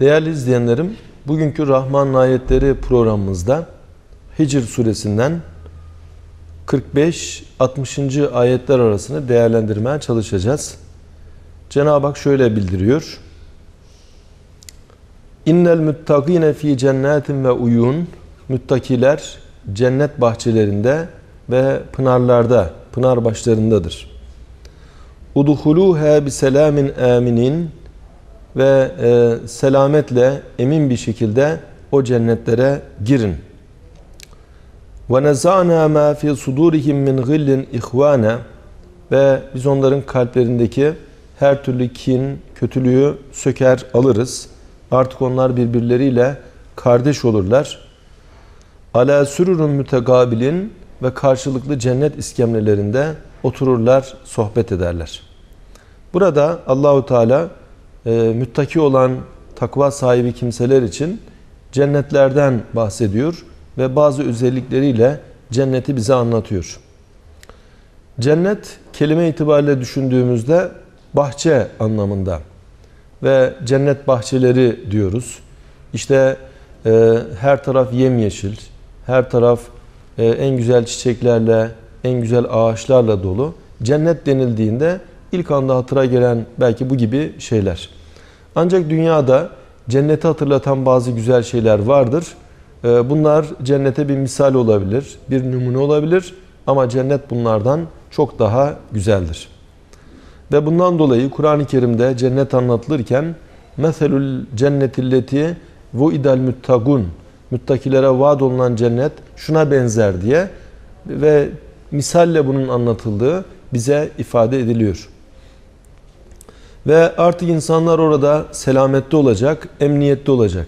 Değerli izleyenlerim, bugünkü Rahman ayetleri programımızda Hicr suresinden 45-60. ayetler arasını değerlendirmeye çalışacağız. Cenab-ı Hak şöyle bildiriyor. İnnel muttakine fi cennetin ve uyun Müttakiler cennet bahçelerinde ve pınarlarda, pınar başlarındadır. Udhuluha bi selamin aminin ve e, selametle emin bir şekilde o cennetlere girin. Nezana ma fi sudurihim min gillin ihvana ve biz onların kalplerindeki her türlü kin, kötülüğü söker alırız. Artık onlar birbirleriyle kardeş olurlar. Ala sürürün mütegabilin ve karşılıklı cennet iskemlelerinde otururlar, sohbet ederler. Burada Allahu Teala e, müttaki olan takva sahibi kimseler için cennetlerden bahsediyor ve bazı özellikleriyle cenneti bize anlatıyor. Cennet kelime itibariyle düşündüğümüzde bahçe anlamında ve cennet bahçeleri diyoruz. İşte e, her taraf yemyeşil, her taraf e, en güzel çiçeklerle, en güzel ağaçlarla dolu. Cennet denildiğinde ilk anda hatıra gelen belki bu gibi şeyler. Ancak dünyada cenneti hatırlatan bazı güzel şeyler vardır. E, bunlar cennete bir misal olabilir, bir numune olabilir ama cennet bunlardan çok daha güzeldir. Ve bundan dolayı Kur'an-ı Kerim'de cennet anlatılırken meselül cennetilleti vuidal muttagun müttakilere vaat olunan cennet şuna benzer diye ve misalle bunun anlatıldığı bize ifade ediliyor. Ve artık insanlar orada selamette olacak, emniyette olacak.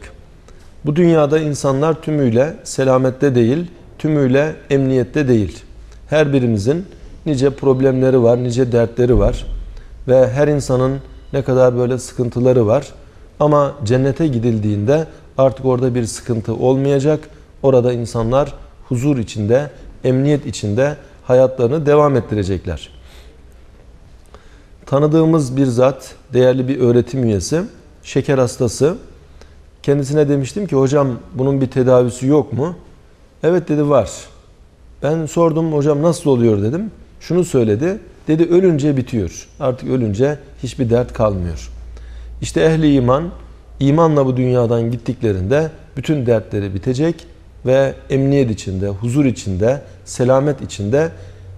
Bu dünyada insanlar tümüyle selamette değil, tümüyle emniyette değil. Her birimizin nice problemleri var, nice dertleri var. Ve her insanın ne kadar böyle sıkıntıları var. Ama cennete gidildiğinde artık orada bir sıkıntı olmayacak. Orada insanlar huzur içinde, emniyet içinde hayatlarını devam ettirecekler. Tanıdığımız bir zat, değerli bir öğretim üyesi, şeker hastası. Kendisine demiştim ki hocam bunun bir tedavisi yok mu? Evet dedi var. Ben sordum hocam nasıl oluyor dedim. Şunu söyledi. Dedi ölünce bitiyor. Artık ölünce hiçbir dert kalmıyor. İşte ehli iman imanla bu dünyadan gittiklerinde bütün dertleri bitecek ve emniyet içinde, huzur içinde, selamet içinde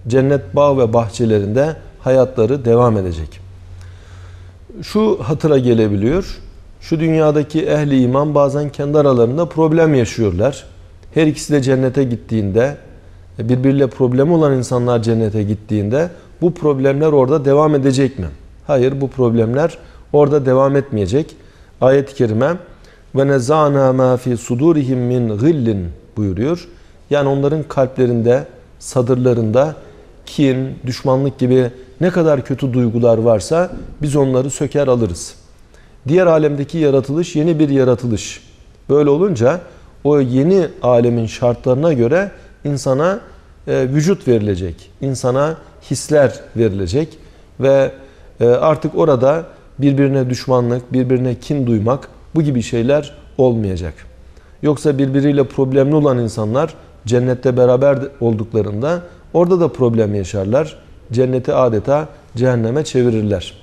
cennet bağ ve bahçelerinde hayatları devam edecek. Şu hatıra gelebiliyor. Şu dünyadaki ehli iman bazen kendi aralarında problem yaşıyorlar. Her ikisi de cennete gittiğinde, birbiriyle problemi olan insanlar cennete gittiğinde bu problemler orada devam edecek mi? Hayır bu problemler orada devam etmeyecek. Ayet-i kerime ve nezana ma fi sudurihim min gillin buyuruyor. Yani onların kalplerinde, sadırlarında kin, düşmanlık gibi ne kadar kötü duygular varsa biz onları söker alırız. Diğer alemdeki yaratılış yeni bir yaratılış. Böyle olunca o yeni alemin şartlarına göre insana e, vücut verilecek. insana hisler verilecek ve e, artık orada birbirine düşmanlık, birbirine kin duymak bu gibi şeyler olmayacak. Yoksa birbiriyle problemli olan insanlar cennette beraber olduklarında orada da problem yaşarlar. Cenneti adeta cehenneme çevirirler.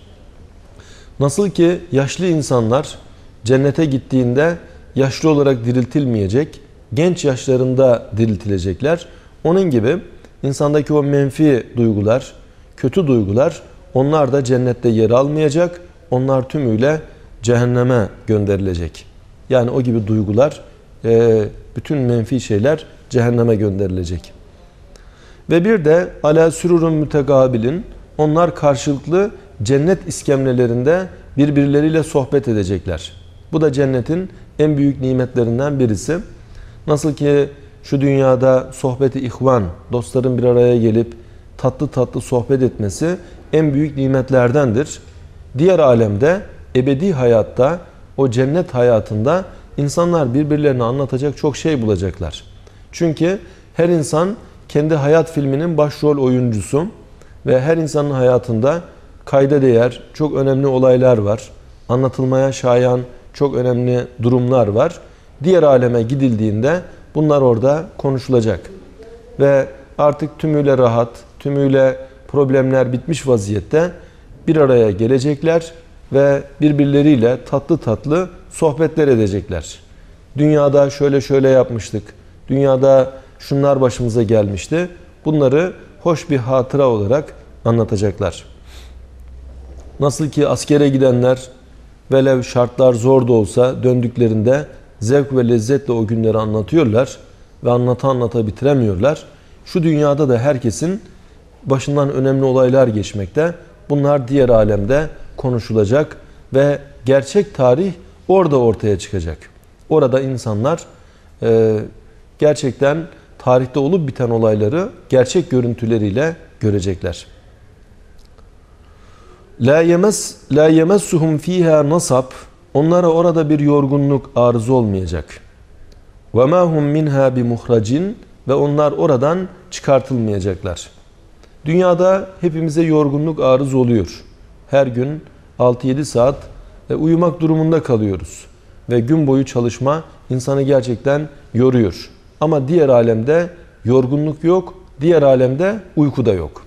Nasıl ki yaşlı insanlar cennete gittiğinde yaşlı olarak diriltilmeyecek, genç yaşlarında diriltilecekler. Onun gibi insandaki o menfi duygular, kötü duygular onlar da cennette yer almayacak onlar tümüyle cehenneme gönderilecek. Yani o gibi duygular, bütün menfi şeyler cehenneme gönderilecek. Ve bir de ala sürurun mütegabilin onlar karşılıklı cennet iskemlelerinde birbirleriyle sohbet edecekler. Bu da cennetin en büyük nimetlerinden birisi. Nasıl ki şu dünyada sohbeti ihvan, dostların bir araya gelip tatlı tatlı sohbet etmesi en büyük nimetlerdendir. Diğer alemde, ebedi hayatta, o cennet hayatında insanlar birbirlerini anlatacak çok şey bulacaklar. Çünkü her insan kendi hayat filminin başrol oyuncusu ve her insanın hayatında kayda değer çok önemli olaylar var. Anlatılmaya şayan çok önemli durumlar var. Diğer aleme gidildiğinde bunlar orada konuşulacak. Ve artık tümüyle rahat, tümüyle problemler bitmiş vaziyette bir araya gelecekler ve birbirleriyle tatlı tatlı sohbetler edecekler. Dünyada şöyle şöyle yapmıştık. Dünyada şunlar başımıza gelmişti. Bunları hoş bir hatıra olarak anlatacaklar. Nasıl ki askere gidenler velev şartlar zor da olsa döndüklerinde zevk ve lezzetle o günleri anlatıyorlar ve anlata anlata bitiremiyorlar. Şu dünyada da herkesin başından önemli olaylar geçmekte. Bunlar diğer alemde konuşulacak ve gerçek tarih orada ortaya çıkacak. Orada insanlar e, gerçekten tarihte olup biten olayları gerçek görüntüleriyle görecekler. La yemes la yemessuhum fiha nasab onlara orada bir yorgunluk arız olmayacak. Ve ma hum minha bi muhracin ve onlar oradan çıkartılmayacaklar. Dünyada hepimize yorgunluk arız oluyor. Her gün 6-7 saat ve uyumak durumunda kalıyoruz. Ve gün boyu çalışma insanı gerçekten yoruyor. Ama diğer alemde yorgunluk yok, diğer alemde uyku da yok.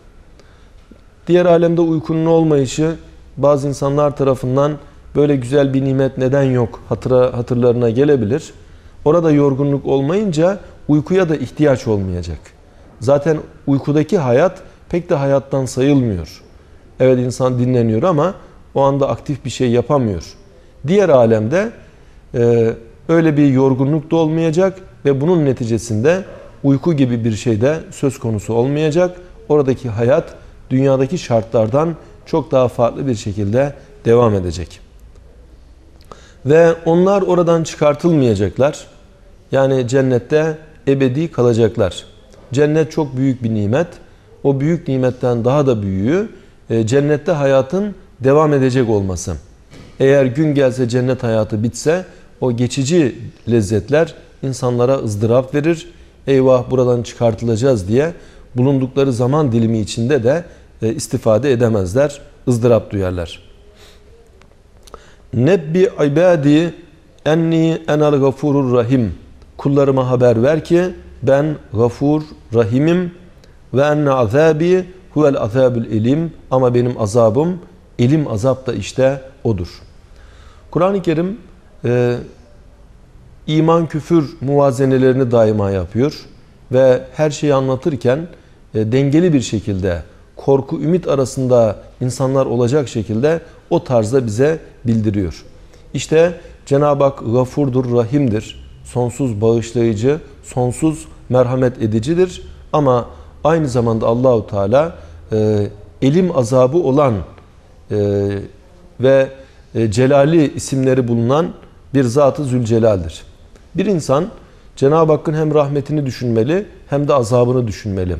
Diğer alemde uykunun olmayışı bazı insanlar tarafından böyle güzel bir nimet neden yok hatıra, hatırlarına gelebilir. Orada yorgunluk olmayınca uykuya da ihtiyaç olmayacak. Zaten uykudaki hayat pek de hayattan sayılmıyor. Evet insan dinleniyor ama o anda aktif bir şey yapamıyor. Diğer alemde e, öyle bir yorgunluk da olmayacak ve bunun neticesinde uyku gibi bir şey de söz konusu olmayacak. Oradaki hayat dünyadaki şartlardan çok daha farklı bir şekilde devam edecek. Ve onlar oradan çıkartılmayacaklar. Yani cennette ebedi kalacaklar. Cennet çok büyük bir nimet. O büyük nimetten daha da büyüğü e, cennette hayatın devam edecek olması. Eğer gün gelse cennet hayatı bitse o geçici lezzetler insanlara ızdırap verir. Eyvah buradan çıkartılacağız diye bulundukları zaman dilimi içinde de e, istifade edemezler, ızdırap duyarlar. Nebbi ibadi enni enel gafurur rahim. Kullarıma haber ver ki ben gafur, rahimim ve enne azabi huvel azabül ilim ama benim azabım ilim azap da işte odur. Kur'an-ı Kerim e, iman küfür muvazenelerini daima yapıyor ve her şeyi anlatırken e, dengeli bir şekilde korku ümit arasında insanlar olacak şekilde o tarzda bize bildiriyor. İşte Cenab-ı Hak gafurdur, rahimdir. Sonsuz bağışlayıcı, sonsuz merhamet edicidir. Ama aynı zamanda Allahu Teala e, elim azabı olan e, ve e, celali isimleri bulunan bir zatı Zülcelal'dir. Bir insan Cenab-ı Hakk'ın hem rahmetini düşünmeli hem de azabını düşünmeli.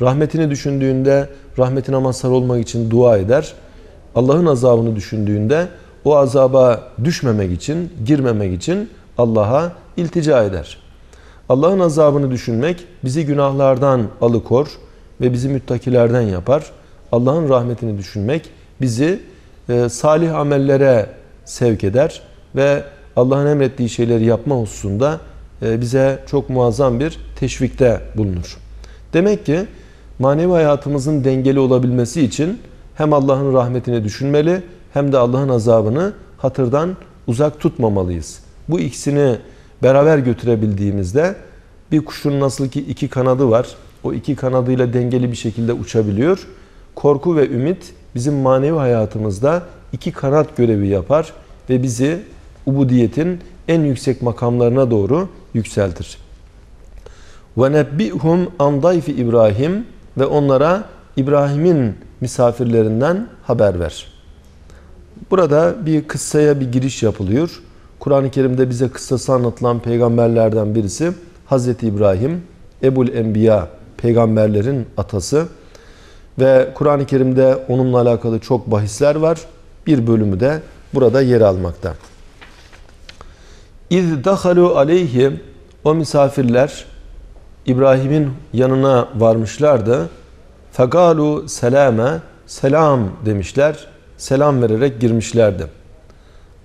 Rahmetini düşündüğünde rahmetine mazhar olmak için dua eder. Allah'ın azabını düşündüğünde o azaba düşmemek için, girmemek için Allah'a iltica eder. Allah'ın azabını düşünmek bizi günahlardan alıkor ve bizi müttakilerden yapar. Allah'ın rahmetini düşünmek bizi e, salih amellere sevk eder ve Allah'ın emrettiği şeyleri yapma hususunda e, bize çok muazzam bir teşvikte bulunur. Demek ki manevi hayatımızın dengeli olabilmesi için hem Allah'ın rahmetini düşünmeli hem de Allah'ın azabını hatırdan uzak tutmamalıyız. Bu ikisini beraber götürebildiğimizde bir kuşun nasıl ki iki kanadı var, o iki kanadıyla dengeli bir şekilde uçabiliyor. Korku ve ümit bizim manevi hayatımızda iki kanat görevi yapar ve bizi ubudiyetin en yüksek makamlarına doğru yükseltir. Ve nebbihum İbrahim ve onlara İbrahim'in misafirlerinden haber ver. Burada bir kıssaya bir giriş yapılıyor. Kur'an-ı Kerim'de bize kıssası anlatılan peygamberlerden birisi Hazreti İbrahim, Ebul Enbiya peygamberlerin atası ve Kur'an-ı Kerim'de onunla alakalı çok bahisler var. Bir bölümü de burada yer almakta. İz dahalu aleyhi o misafirler İbrahim'in yanına varmışlardı. Fekalu selame selam demişler. Selam vererek girmişlerdi.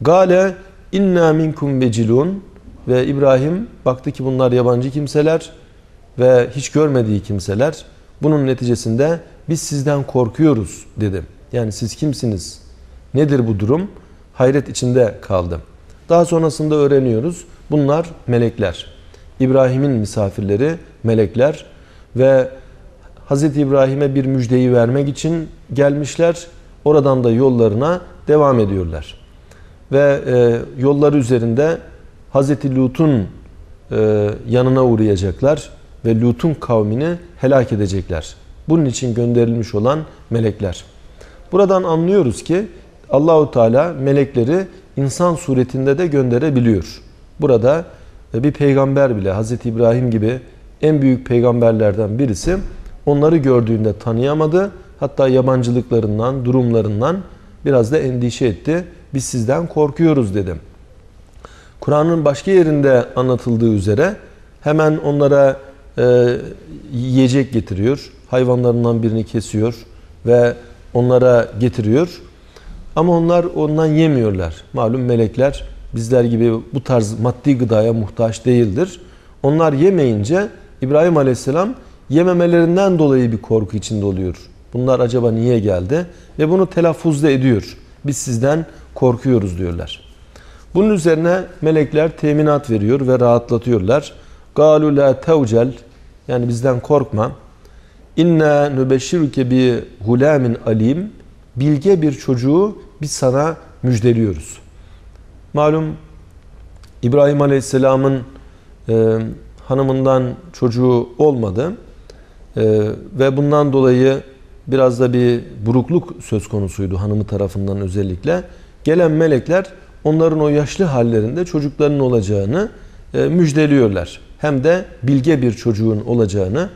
Gale inna minkum vecilun ve İbrahim baktı ki bunlar yabancı kimseler ve hiç görmediği kimseler. Bunun neticesinde biz sizden korkuyoruz dedi. Yani siz kimsiniz? Nedir bu durum? Hayret içinde kaldı. Daha sonrasında öğreniyoruz. Bunlar melekler. İbrahim'in misafirleri melekler ve Hz. İbrahim'e bir müjdeyi vermek için gelmişler. Oradan da yollarına devam ediyorlar. Ve e, yolları üzerinde Hz. Lut'un e, yanına uğrayacaklar ve Lut'un kavmini helak edecekler. Bunun için gönderilmiş olan melekler. Buradan anlıyoruz ki Allahu Teala melekleri insan suretinde de gönderebiliyor. Burada e, bir peygamber bile Hazreti İbrahim gibi en büyük peygamberlerden birisi onları gördüğünde tanıyamadı. Hatta yabancılıklarından, durumlarından biraz da endişe etti. Biz sizden korkuyoruz dedim. Kur'an'ın başka yerinde anlatıldığı üzere hemen onlara e, yiyecek getiriyor. Hayvanlarından birini kesiyor ve onlara getiriyor. Ama onlar ondan yemiyorlar. Malum melekler bizler gibi bu tarz maddi gıdaya muhtaç değildir. Onlar yemeyince İbrahim Aleyhisselam yememelerinden dolayı bir korku içinde oluyor. Bunlar acaba niye geldi? Ve bunu telaffuzda ediyor. Biz sizden korkuyoruz diyorlar. Bunun üzerine melekler teminat veriyor ve rahatlatıyorlar. Galu la tevcel yani bizden korkma. İnna nübeşşiruke bi hulamin alim bilge bir çocuğu biz sana müjdeliyoruz. Malum İbrahim Aleyhisselam'ın e, hanımından çocuğu olmadı e, ve bundan dolayı biraz da bir burukluk söz konusuydu hanımı tarafından özellikle. Gelen melekler onların o yaşlı hallerinde çocuklarının olacağını e, müjdeliyorlar. Hem de bilge bir çocuğun olacağını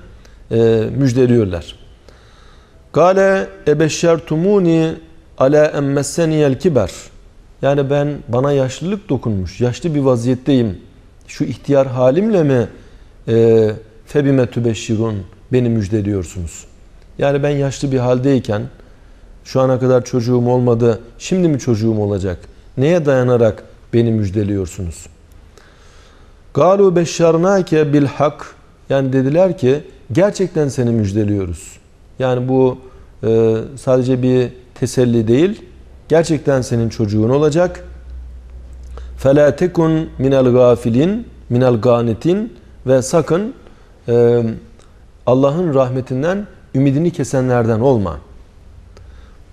e, müjdeliyorlar. Gale ebeşşertumuni ala emmesseniyel kiber. Yani ben bana yaşlılık dokunmuş, yaşlı bir vaziyetteyim. Şu ihtiyar halimle mi e, febime tübeşşirun beni müjdeliyorsunuz? Yani ben yaşlı bir haldeyken şu ana kadar çocuğum olmadı, şimdi mi çocuğum olacak? Neye dayanarak beni müjdeliyorsunuz? Galu beşşarnake bil hak. Yani dediler ki gerçekten seni müjdeliyoruz. Yani bu e, sadece bir teselli değil. Gerçekten senin çocuğun olacak. فَلَا تَكُنْ مِنَ الْغَافِلِينَ مِنَ الْغَانِتِينَ Ve sakın e, Allah'ın rahmetinden ümidini kesenlerden olma.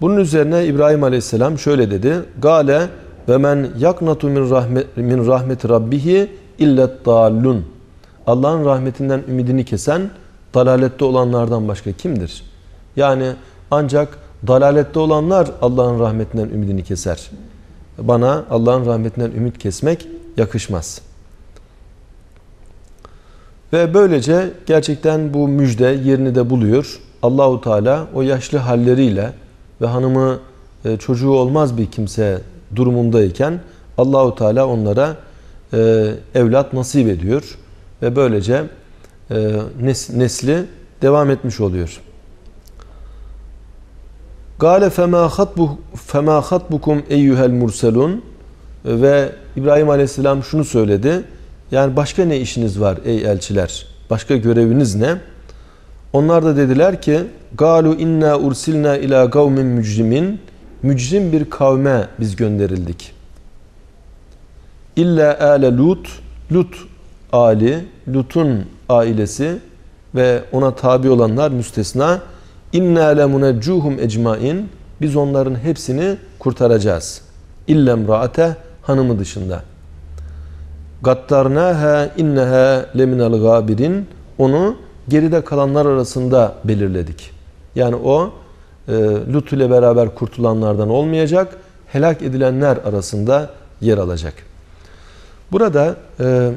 Bunun üzerine İbrahim Aleyhisselam şöyle dedi. Gale ve men yaknatu min rahmet min rahmet rabbihi illet dallun. Allah'ın rahmetinden ümidini kesen dalalette olanlardan başka kimdir? Yani ancak dalalette olanlar Allah'ın rahmetinden ümidini keser. Bana Allah'ın rahmetinden ümit kesmek yakışmaz. Ve böylece gerçekten bu müjde yerini de buluyor. Allahu Teala o yaşlı halleriyle ve hanımı e, çocuğu olmaz bir kimse durumundayken Allahu Teala onlara e, evlat nasip ediyor ve böylece e, nesli devam etmiş oluyor. Gale fema hatbu fema hatbukum eyyuhel murselun ve İbrahim Aleyhisselam şunu söyledi. Yani başka ne işiniz var ey elçiler? Başka göreviniz ne? Onlar da dediler ki galu inna ursilna ila kavmin mücrimin mücrim bir kavme biz gönderildik. İlla ale Lut Lut ali Lut'un ailesi ve ona tabi olanlar müstesna İnna lemuneccuhum ecmain biz onların hepsini kurtaracağız. İllem raate hanımı dışında. Gattarnaha inneha leminel gabirin onu geride kalanlar arasında belirledik. Yani o e, Lut ile beraber kurtulanlardan olmayacak, helak edilenler arasında yer alacak. Burada e,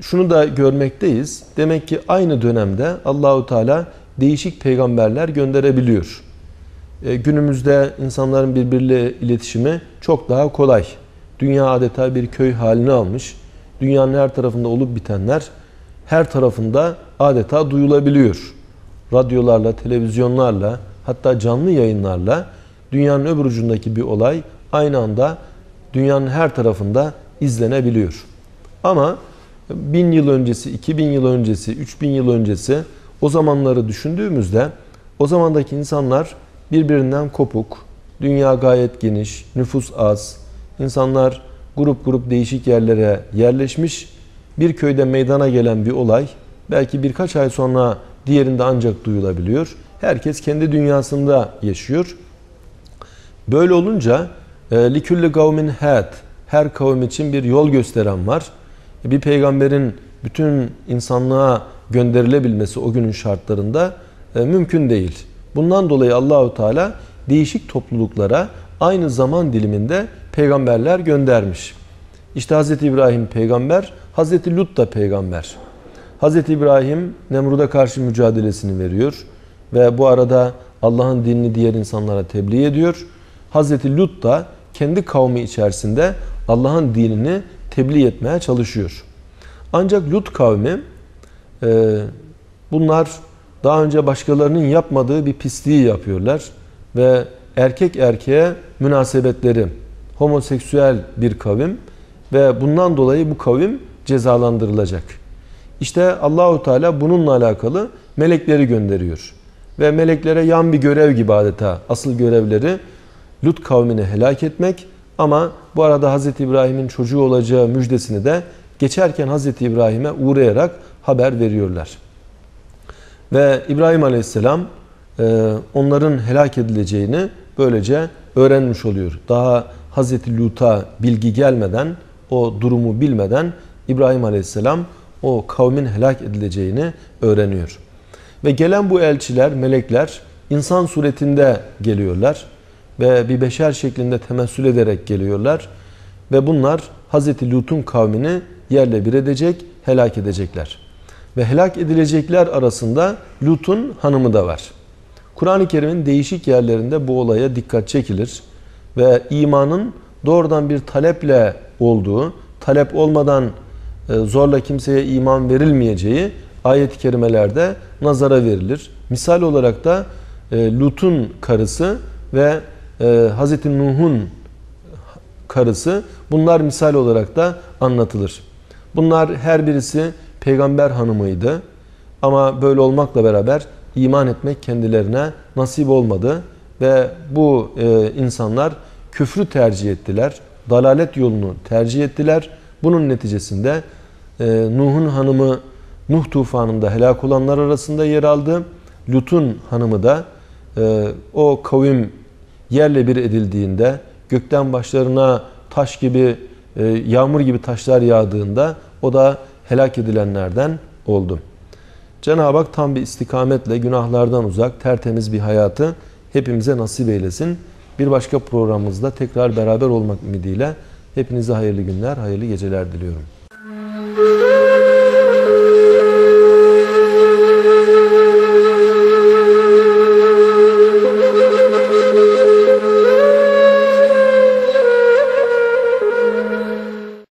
şunu da görmekteyiz. Demek ki aynı dönemde Allahu Teala değişik peygamberler gönderebiliyor. E, günümüzde insanların birbiriyle iletişimi çok daha kolay. Dünya adeta bir köy halini almış. Dünyanın her tarafında olup bitenler her tarafında adeta duyulabiliyor. Radyolarla, televizyonlarla, hatta canlı yayınlarla dünyanın öbür ucundaki bir olay aynı anda dünyanın her tarafında izlenebiliyor. Ama bin yıl öncesi, 2000 yıl öncesi, 3000 yıl öncesi o zamanları düşündüğümüzde o zamandaki insanlar birbirinden kopuk, dünya gayet geniş, nüfus az, insanlar grup grup değişik yerlere yerleşmiş, bir köyde meydana gelen bir olay belki birkaç ay sonra diğerinde ancak duyulabiliyor. Herkes kendi dünyasında yaşıyor. Böyle olunca e, likülli kavmin had her kavim için bir yol gösteren var. Bir peygamberin bütün insanlığa gönderilebilmesi o günün şartlarında e, mümkün değil. Bundan dolayı Allahu Teala değişik topluluklara aynı zaman diliminde peygamberler göndermiş. İşte Hz. İbrahim peygamber, Hz. Lut da peygamber. Hz. İbrahim Nemrud'a karşı mücadelesini veriyor ve bu arada Allah'ın dinini diğer insanlara tebliğ ediyor. Hz. Lut da kendi kavmi içerisinde Allah'ın dinini tebliğ etmeye çalışıyor. Ancak Lut kavmi bunlar daha önce başkalarının yapmadığı bir pisliği yapıyorlar ve erkek erkeğe münasebetleri homoseksüel bir kavim ve bundan dolayı bu kavim cezalandırılacak. İşte Allahu Teala bununla alakalı melekleri gönderiyor. Ve meleklere yan bir görev gibi adeta asıl görevleri Lut kavmini helak etmek ama bu arada Hz. İbrahim'in çocuğu olacağı müjdesini de geçerken Hz. İbrahim'e uğrayarak haber veriyorlar. Ve İbrahim Aleyhisselam e, onların helak edileceğini böylece öğrenmiş oluyor. Daha Hz. Lut'a bilgi gelmeden, o durumu bilmeden İbrahim Aleyhisselam o kavmin helak edileceğini öğreniyor. Ve gelen bu elçiler, melekler insan suretinde geliyorlar ve bir beşer şeklinde temessül ederek geliyorlar. Ve bunlar Hz. Lut'un kavmini yerle bir edecek, helak edecekler. Ve helak edilecekler arasında Lut'un hanımı da var. Kur'an-ı Kerim'in değişik yerlerinde bu olaya dikkat çekilir. Ve imanın doğrudan bir taleple olduğu, talep olmadan e, zorla kimseye iman verilmeyeceği ayet-i kerimelerde nazara verilir. Misal olarak da e, Lut'un karısı ve e, Hz. Nuh'un karısı bunlar misal olarak da anlatılır. Bunlar her birisi peygamber hanımıydı. Ama böyle olmakla beraber iman etmek kendilerine nasip olmadı ve bu e, insanlar küfrü tercih ettiler. Dalalet yolunu tercih ettiler. Bunun neticesinde e, Nuh'un hanımı Nuh tufanında helak olanlar arasında yer aldı. Lut'un hanımı da e, o kavim yerle bir edildiğinde, gökten başlarına taş gibi, e, yağmur gibi taşlar yağdığında o da helak edilenlerden oldu. Cenab-ı Hak tam bir istikametle günahlardan uzak, tertemiz bir hayatı hepimize nasip eylesin. Bir başka programımızda tekrar beraber olmak ümidiyle hepinize hayırlı günler, hayırlı geceler diliyorum.